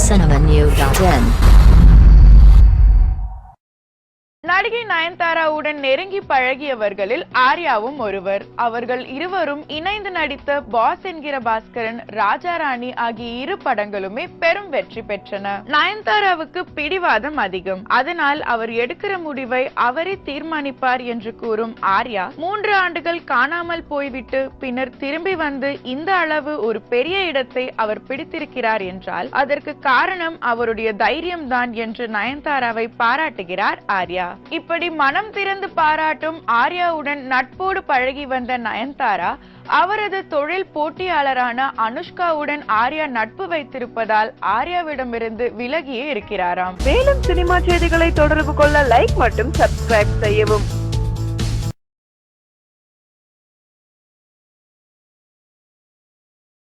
cinnamonnew.in. நடிகை நயன்தாராவுடன் நெருங்கி பழகியவர்களில் ஆர்யாவும் ஒருவர். அவர்கள் இருவரும் இணைந்து நடித்த பாஸ் என்கிற பாஸ்கரன் ராஜா ராணி ஆகிய இரு படங்களுமே பெரும் வெற்றி பெற்றன. நயன்தாராவுக்கு பிடிவாதம் அதிகம். அதனால் அவர் எடுக்கிற முடிவை அவரே தீர்மானிப்பார் என்று கூறும் ஆர்யா மூன்று ஆண்டுகள் காணாமல் போய்விட்டு பின்னர் திரும்பி வந்து இந்த அளவு ஒரு பெரிய இடத்தை அவர் பிடித்திருக்கிறார் என்றால் அதற்கு காரணம் அவருடைய தைரியம்தான் என்று நயன்தாராவை பாராட்டுகிறார் ஆர்யா. இப்படி மனம் திறந்து பாராட்டும் ஆர்யாவுடன் நட்போடு பழகி வந்த நயன்தாரா அவரது தொழில் போட்டியாளரான அனுஷ்காவுடன் ஆர்யா நட்பு வைத்திருப்பதால் ஆர்யாவிடமிருந்து விலகியே இருக்கிறாராம். மேலும் சினிமா செய்திகளை தொடர்பு கொள்ள லைக் மற்றும் சப்ஸ்கிரைப் செய்யவும்.